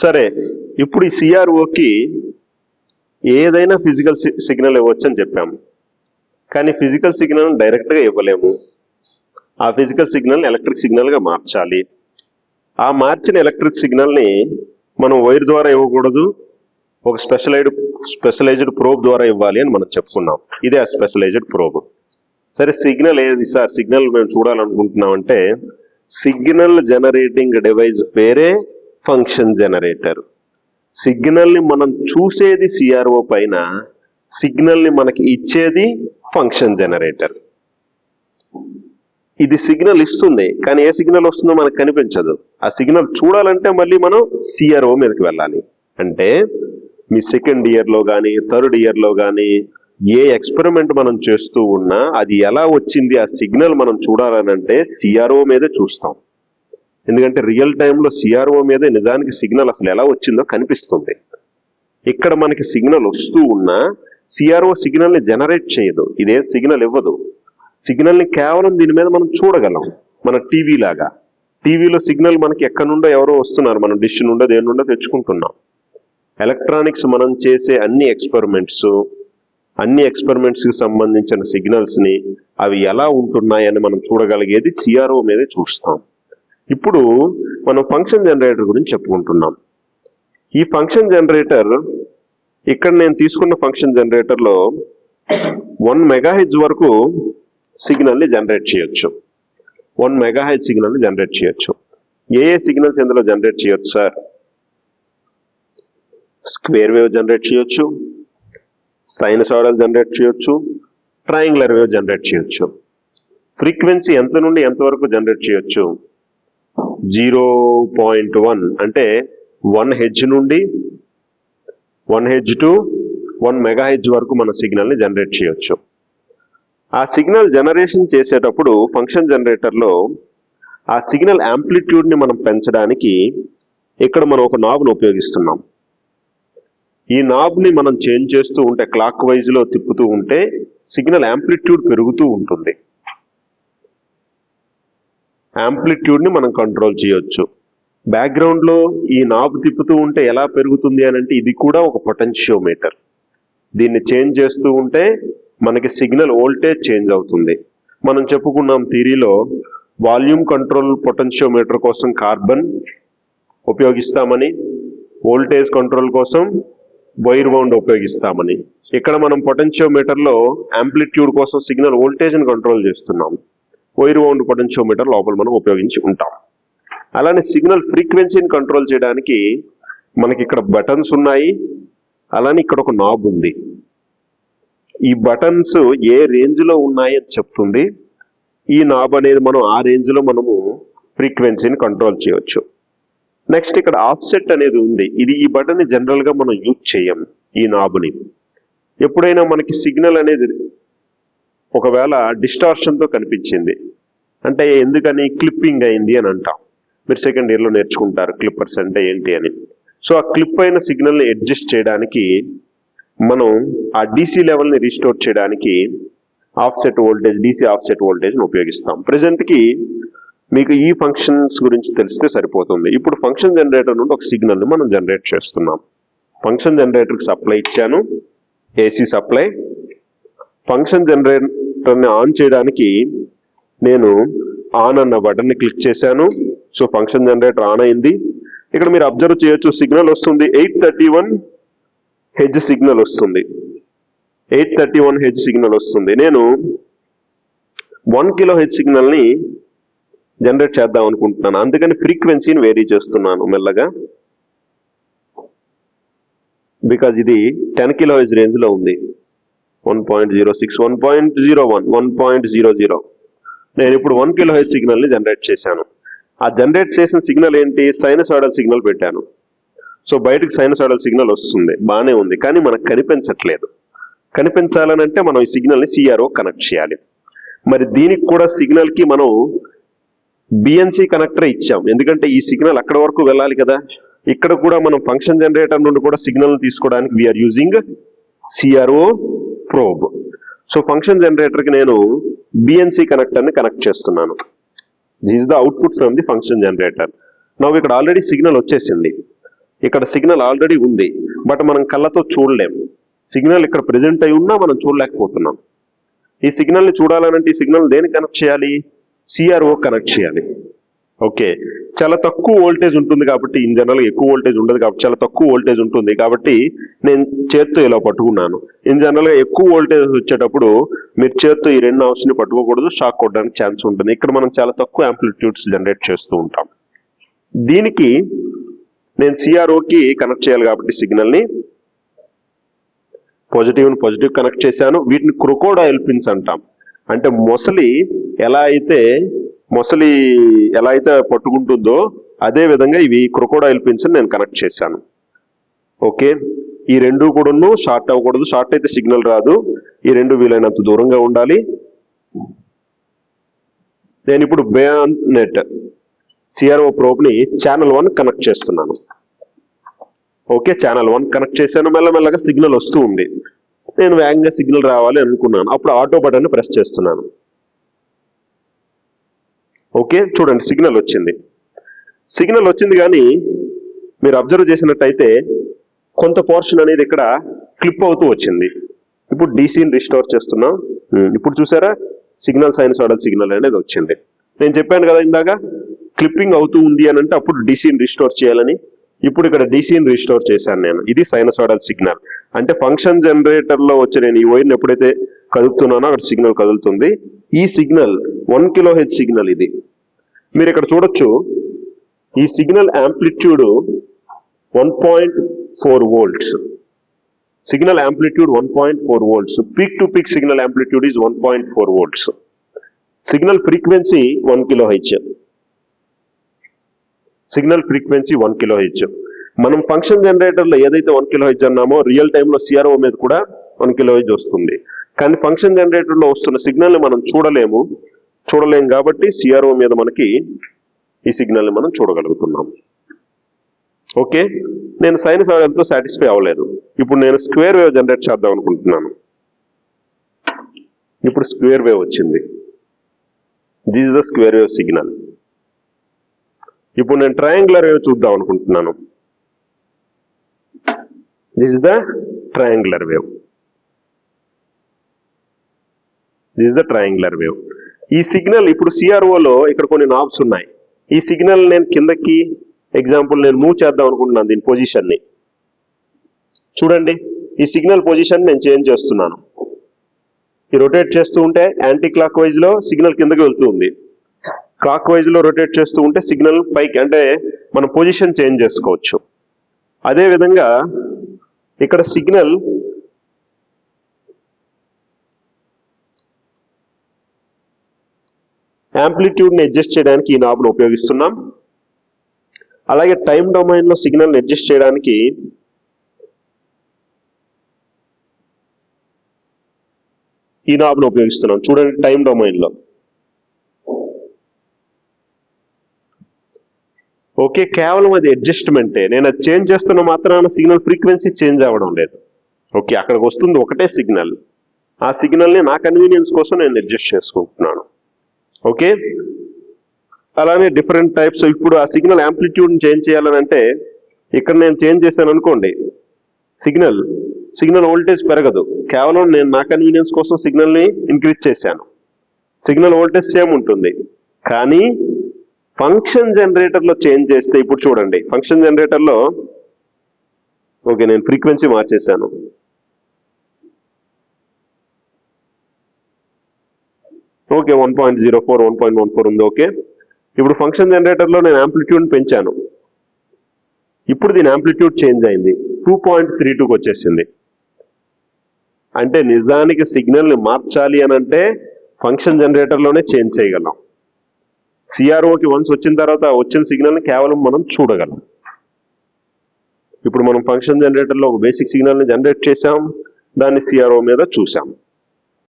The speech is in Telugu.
సరే ఇప్పుడు ఈ సిఆర్ఓకి ఏదైనా ఫిజికల్ సిగ్నల్ ఇవ్వచ్చు అని చెప్పాము కానీ ఫిజికల్ సిగ్నల్ డైరెక్ట్గా ఇవ్వలేము. ఆ ఫిజికల్ సిగ్నల్ ఎలక్ట్రిక్ సిగ్నల్గా మార్చాలి. ఆ మార్చిన ఎలక్ట్రిక్ సిగ్నల్ని మనం వైర్ ద్వారా ఇవ్వకూడదు. ఒక స్పెషలైజ్డ్ స్పెషలైజ్డ్ ప్రోబ్ ద్వారా ఇవ్వాలి అని మనం చెప్పుకున్నాం. ఇదే ఆ స్పెషలైజ్డ్ ప్రోబ్ సరే సిగ్నల్ ఏది సార్? సిగ్నల్ మేము చూడాలనుకుంటున్నామంటే సిగ్నల్ జనరేటింగ్ డివైస్ పేరే ఫంక్షన్ జనరేటర్. సిగ్నల్ని మనం చూసేది సిఆర్ఓ పైన సిగ్నల్ని మనకి ఇచ్చేది ఫంక్షన్ జనరేటర్. ఇది సిగ్నల్ ఇస్తుంది కానీ ఏ సిగ్నల్ వస్తుందో మనకు కనిపించదు. ఆ సిగ్నల్ చూడాలంటే మళ్ళీ మనం సిఆర్ఓ మీదకి వెళ్ళాలి. అంటే మీ సెకండ్ ఇయర్లో కానీ థర్డ్ ఇయర్లో కానీ ఏ ఎక్స్పెరిమెంట్ మనం చేస్తూ ఉన్నా అది ఎలా వచ్చింది ఆ సిగ్నల్ మనం చూడాలనంటే సిఆర్ఓ మీదే చూస్తాం. ఎందుకంటే రియల్ టైంలో సిఆర్ఓ మీద నిజానికి సిగ్నల్ అసలు ఎలా వచ్చిందో కనిపిస్తుంది. ఇక్కడ మనకి సిగ్నల్ వస్తూ ఉన్నా సిఆర్ఓ సిగ్నల్ని జనరేట్ చేయదు. ఇదే సిగ్నల్ ఇవ్వదు. సిగ్నల్ని కేవలం దీని మీద మనం చూడగలం. మన టీవీ లాగా. టీవీలో సిగ్నల్ మనకి ఎక్కడి నుండో ఎవరో వస్తున్నారు. మనం డిష్ నుండో దేని నుండో తెచ్చుకుంటున్నాం. ఎలక్ట్రానిక్స్ మనం చేసే అన్ని ఎక్స్పెరిమెంట్స్ అన్ని ఎక్స్పెరిమెంట్స్కి సంబంధించిన సిగ్నల్స్ని అవి ఎలా ఉంటున్నాయని మనం చూడగలిగేది సిఆర్ఓ మీదే చూస్తాం. ఇప్పుడు మనం ఫంక్షన్ జనరేటర్ గురించి చెప్పుకుంటున్నాం. ఈ ఫంక్షన్ జనరేటర్ ఇక్కడ నేను తీసుకున్న ఫంక్షన్ జనరేటర్లో వన్ మెగాహెజ్ వరకు సిగ్నల్ని జనరేట్ చేయొచ్చు. వన్ మెగాహెజ్ సిగ్నల్ని జనరేట్ చేయొచ్చు. ఏ ఏ సిగ్నల్స్ ఇందులో జనరేట్ చేయొచ్చు సార్ స్క్వేర్ వేవ్ జనరేట్ చేయొచ్చు. సైనసాయిడల్ జనరేట్ చేయొచ్చు. ట్రయాంగులర్ వేవ్ జనరేట్ చేయొచ్చు. ఫ్రీక్వెన్సీ ఎంత నుండి ఎంత వరకు జనరేట్ చేయొచ్చు? జీరో పాయింట్ వన్ అంటే వన్ హెడ్జ్ నుండి one hertz to one megahertz వరకు మన సిగ్నల్ని జనరేట్ చేయొచ్చు. ఆ సిగ్నల్ జనరేషన్ చేసేటప్పుడు ఫంక్షన్ జనరేటర్లో ఆ సిగ్నల్ యాంప్లిట్యూడ్ని మనం పెంచడానికి ఇక్కడ మనం ఒక నాబ్ను ఉపయోగిస్తున్నాం. ఈ నాబ్ని మనం చేంజ్ చేస్తూ ఉంటే క్లాక్ వైజ్లో తిప్పుతూ ఉంటే సిగ్నల్ యాంప్లిట్యూడ్ పెరుగుతూ ఉంటుంది. యాంప్లిట్యూడ్ని మనం కంట్రోల్ చేయొచ్చు. బ్యాక్గ్రౌండ్లో ఈ నాబ్ తిప్పుతూ ఉంటే ఎలా పెరుగుతుంది అని అంటే ఇది కూడా ఒక పొటెన్షియోమీటర్. దీన్ని చేంజ్ చేస్తూ ఉంటే మనకి సిగ్నల్ వోల్టేజ్ చేంజ్ అవుతుంది. మనం చెప్పుకున్నాం థీరీలో వాల్యూమ్ కంట్రోల్ పొటెన్షియోమీటర్ కోసం కార్బన్ ఉపయోగిస్తామని వోల్టేజ్ కంట్రోల్ కోసం వైర్ బౌండ్ ఉపయోగిస్తామని. ఇక్కడ మనం పొటెన్షియోమీటర్లో యాంప్లిట్యూడ్ కోసం సిగ్నల్ వోల్టేజ్ని కంట్రోల్ చేస్తున్నాం. వైర్ వౌండ్ పొటెన్షియోమీటర్ లోపల మనం ఉపయోగించి ఉంటాం. అలానే సిగ్నల్ ఫ్రీక్వెన్సీని కంట్రోల్ చేయడానికి మనకి ఇక్కడ బటన్స్ ఉన్నాయి. అలానే ఇక్కడ ఒక నాబ్ ఉంది. ఈ బటన్స్ ఏ రేంజ్లో ఉన్నాయో ఉన్నాయి అని చెప్తుంది. ఈ నాబ్ అనేది మనం ఆ రేంజ్లో మనము ఫ్రీక్వెన్సీని కంట్రోల్ చేయవచ్చు నెక్స్ట్ ఇక్కడ ఆఫ్సెట్ అనేది ఉంది. ఇది ఈ బటన్ జనరల్గా మనం యూజ్ చేయం ఈ నాబ్ని ఎప్పుడైనా మనకి సిగ్నల్ అనేది ఒకవేళ డిస్టార్షన్తో కనిపించింది. అంటే ఎందుకని క్లిప్పింగ్ అయింది అని అంటాం. మీరు సెకండ్ ఇయర్లో నేర్చుకుంటారు క్లిప్పర్స్ అంటే ఏంటి అని. సో ఆ క్లిప్ అయిన సిగ్నల్ని అడ్జస్ట్ చేయడానికి మనం ఆ డీసీ లెవెల్ని రీస్టోర్ చేయడానికి ఆఫ్సెట్ వోల్టేజ్ డీసీ ఆఫ్సెట్ వోల్టేజ్ని ఉపయోగిస్తాం. ప్రజెంట్కి మీకు ఈ ఫంక్షన్స్ గురించి తెలిస్తే సరిపోతుంది. ఇప్పుడు ఫంక్షన్ జనరేటర్ నుండి ఒక సిగ్నల్ని మనం జనరేట్ చేస్తున్నాం. ఫంక్షన్ జనరేటర్కి సప్లై ఇచ్చాను. ఏసీ సప్లై ఫంక్షన్ జనరేటర్ని ఆన్ చేయడానికి నేను ఆన్ అన్న బటన్ని క్లిక్ చేశాను. సో ఫంక్షన్ జనరేటర్ ఆన్ అయింది. ఇక్కడ మీరు అబ్జర్వ్ చేయొచ్చు సిగ్నల్ వస్తుంది. ఎయిట్ థర్టీ వన్ హెజ్ సిగ్నల్ వస్తుంది. ఎయిట్ థర్టీ వన్ హెజ్ సిగ్నల్ వస్తుంది. నేను వన్ కిలో హెజ్ సిగ్నల్ని జనరేట్ చేద్దాం అనుకుంటున్నాను. అందుకని ఫ్రీక్వెన్సీని వేరీ చేస్తున్నాను మెల్లగా. బికాజ్ ఇది టెన్ కిలో హెజ్ రేంజ్లో ఉంది. One point zero six one point zero one one point zero zero నేను ఇప్పుడు వన్ కిలో హెచ్ సిగ్నల్ని జనరేట్ చేశాను. ఆ జనరేట్ చేసిన సిగ్నల్ ఏంటి? సైనసాయిడల్ సిగ్నల్ పెట్టాను. సో బయటకు సైనసాయిడల్ సిగ్నల్ వస్తుంది. బాగానే ఉంది. కానీ మనకు కనిపించట్లేదు. కనిపించాలనంటే మనం ఈ సిగ్నల్ని సిఆర్ఓ కనెక్ట్ చేయాలి. మరి దీనికి కూడా సిగ్నల్కి మనం బిఎన్సి కనెక్టర్ ఇచ్చాం. ఎందుకంటే ఈ సిగ్నల్ అక్కడ వరకు వెళ్ళాలి కదా. ఇక్కడ కూడా మనం ఫంక్షన్ జనరేటర్ నుండి కూడా సిగ్నల్ తీసుకోవడానికి we're using CRO probe so function జనరేటర్కి నేను బిఎన్సి కనెక్టర్ని కనెక్ట్ చేస్తున్నాను. This the output from the function generator నాకు ఇక్కడ ఆల్రెడీ సిగ్నల్ వచ్చేసింది. ఇక్కడ సిగ్నల్ ఆల్రెడీ ఉంది. బట్ మనం కళ్ళతో చూడలేం. సిగ్నల్ ఇక్కడ ప్రెజెంట్ అయి ఉన్నా మనం చూడలేకపోతున్నాం. ఈ సిగ్నల్ని చూడాలనంటే ఈ సిగ్నల్ దేని కనెక్ట్ చేయాలి? సిఆర్ఓ కనెక్ట్ చేయాలి. ఓకే. చాలా తక్కువ వోల్టేజ్ ఉంటుంది కాబట్టి ఇన్ జనరల్ ఎక్కువ వోల్టేజ్ ఉండదు కాబట్టి చాలా తక్కువ వోల్టేజ్ ఉంటుంది కాబట్టి నేను చేత్తో ఇలా పట్టుకున్నాను. ఇన్ జనరల్గా ఎక్కువ వోల్టేజ్ వచ్చేటప్పుడు మీరు చేత్తో ఈ రెండు హౌస్ని పట్టుకోకూడదు షాక్ కొట్టడానికి ఛాన్స్ ఉంటుంది. ఇక్కడ మనం చాలా తక్కువ యాంప్లిట్యూడ్స్ జనరేట్ చేస్తూ ఉంటాం. దీనికి నేను సిఆర్ఓకి కనెక్ట్ చేయాలి కాబట్టి సిగ్నల్ని పాజిటివ్ని పాజిటివ్ పాజిటివ్ కనెక్ట్ చేశాను. వీటిని క్రొకోడాయిల్ పిన్స్ అంటాం. అంటే మొసలి ఎలా అయితే మొసలి ఎలా అయితే పట్టుకుంటుందో అదే విధంగా ఇవి క్రొకోడైల్ పిన్స్ నేను కనెక్ట్ చేశాను. ఓకే? ఈ రెండు కూడాను షార్ట్ అవ్వకూడదు. షార్ట్ అయితే సిగ్నల్ రాదు. ఈ రెండు వీలైనంత దూరంగా ఉండాలి. నేను ఇప్పుడు బేయాన్ నెట్ సిఆర్ఓ ప్రోబ్ని ఛానల్ వన్ కనెక్ట్ చేస్తున్నాను. ఓకే? ఛానల్ వన్ కనెక్ట్ చేశాను. మెల్లమెల్లగా సిగ్నల్ వస్తూ ఉంది. నేను వేగంగా సిగ్నల్ రావాలి అనుకున్నాను. అప్పుడు ఆటో బటన్ ప్రెస్ చేస్తున్నాను. ఓకే? చూడండి సిగ్నల్ వచ్చింది. సిగ్నల్ వచ్చింది కానీ మీరు అబ్జర్వ్ చేసినట్టయితే కొంత పోర్షన్ అనేది ఇక్కడ క్లిప్ అవుతూ వచ్చింది. ఇప్పుడు డీసీని రిస్టోర్ చేస్తున్నాం. ఉమ్, ఇప్పుడు చూసారా? సిగ్నల్ సైనసాయిడల్ సిగ్నల్ అనేది వచ్చింది. నేను చెప్పాను కదా ఇందాక క్లిప్పింగ్ అవుతూ ఉంది అని అంటే అప్పుడు డీసీని రిస్టోర్ చేయాలని. ఇప్పుడు ఇక్కడ డీసీని రిస్టోర్ చేశాను నేను. ఇది సైనసాయిడల్ సిగ్నల్ అంటే ఫంక్షన్ జనరేటర్లో వచ్చే నేను ఈ వైర్ని ఎప్పుడైతే కదుపుతున్నానో అక్కడ సిగ్నల్ కదులుతుంది. ఈ signal one kilo H signal ఇది. మీరు ఇక్కడ చూడొచ్చు ఈ signal amplitude one point four volts signal amplitude one point four volts peak to peak signal amplitude is one point four volts signal frequency one kilo H signal frequency one kilo H మనం ఫంక్షన్ జనరేటర్లో ఏదైతే వన్ కిలో హెచ్ అన్నామో రియల్ టైంలో సిఆర్ఓ మీద కూడా వన్ కిలో హెచ్ వస్తుంది. కానీ ఫంక్షన్ జనరేటర్లో వస్తున్న సిగ్నల్ని మనం చూడలేము. చూడలేము కాబట్టి సిఆర్ఓ మీద మనకి ఈ సిగ్నల్ని మనం చూడగలుగుతున్నాం. ఓకే? నేను సైనసాయిడల్తో సాటిస్ఫై అవ్వలేదు. ఇప్పుడు నేను స్క్వేర్ వేవ్ జనరేట్ చేద్దాం అనుకుంటున్నాను. ఇప్పుడు స్క్వేర్ వేవ్ వచ్చింది. This is the square wave signal ఇప్పుడు నేను ట్రయాంగులర్ వేవ్ చూద్దాం అనుకుంటున్నాను. This is the triangular wave this the triangular wave ఈ సిగ్నల్ ఇప్పుడు సిఆర్ఓలో ఇక్కడ కొన్ని నాబ్స్ ఉన్నాయి. ఈ సిగ్నల్ నేను కిందకి ఎగ్జాంపుల్ నేను మూవ్ చేద్దాం అనుకుంటున్నాను దీని పొజిషన్ని చూడండి ఈ సిగ్నల్ పొజిషన్ నేను చేంజ్ చేస్తున్నాను. ఈ రొటేట్ చేస్తూ ఉంటే యాంటీ క్లాక్ వైజ్లో సిగ్నల్ కిందకి వెళ్తూ ఉంది. క్లాక్ వైజ్లో రొటేట్ చేస్తూ ఉంటే సిగ్నల్ పైకి అంటే మనం పొజిషన్ చేంజ్ చేసుకోవచ్చు. అదే విధంగా ఇక్కడ సిగ్నల్ యాంప్లిట్యూడ్ని అడ్జస్ట్ చేయడానికి ఈ నాబ్ను ఉపయోగిస్తున్నాం. అలాగే టైం డొమైన్లో లో అడ్జస్ట్ చేయడానికి ఈ నాబ్ను ఉపయోగిస్తున్నాం. చూడండి టైం డొమైన్లో. ఓకే కేవలం అది అడ్జస్ట్మెంటే. నేను అది చేంజ్ చేస్తున్న మాత్రాన సిగ్నల్ ఫ్రీక్వెన్సీ చేంజ్ అవ్వడం లేదు. ఓకే అక్కడికి వస్తుంది ఒకటే సిగ్నల్. ఆ సిగ్నల్ని నా కన్వీనియన్స్ కోసం నేను అడ్జస్ట్ చేసుకుంటున్నాను. ఓకే? అలానే డిఫరెంట్ టైప్స్ ఇప్పుడు ఆ సిగ్నల్ యాంప్లిట్యూడ్ని చేంజ్ చేయాలని అంటే ఇక్కడ నేను చేంజ్ చేశాను అనుకోండి సిగ్నల్ సిగ్నల్ వోల్టేజ్ పెరగదు. కేవలం నేను నా కన్వీనియన్స్ కోసం సిగ్నల్ని ఇంక్రీజ్ చేశాను. సిగ్నల్ వోల్టేజ్ సేమ్ ఉంటుంది. కానీ ఫంక్షన్ జనరేటర్లో చేంజ్ చేస్తే ఇప్పుడు చూడండి ఫంక్షన్ జనరేటర్లో ఓకే నేను frequency మార్చేశాను. Okay one point zero four one point one four ఉంది ఓకే. ఇప్పుడు ఫంక్షన్ జనరేటర్లో నేను యాంప్లిట్యూడ్ పెంచాను. ఇప్పుడు దీని యాంప్లిట్యూడ్ చేంజ్ అయింది. టూ పాయింట్ త్రీ టూకి వచ్చేసింది. అంటే నిజానికి సిగ్నల్ని మార్చాలి అని అంటే ఫంక్షన్ జనరేటర్లోనే చేంజ్ చేయగలం. సిఆర్ఓకి వన్స్ వచ్చిన తర్వాత వచ్చిన సిగ్నల్ని కేవలం మనం చూడగలం. ఇప్పుడు మనం ఫంక్షన్ జనరేటర్లో ఒక బేసిక్ సిగ్నల్ని జనరేట్ చేసాం దాన్ని సిఆర్ఓ మీద చూసాం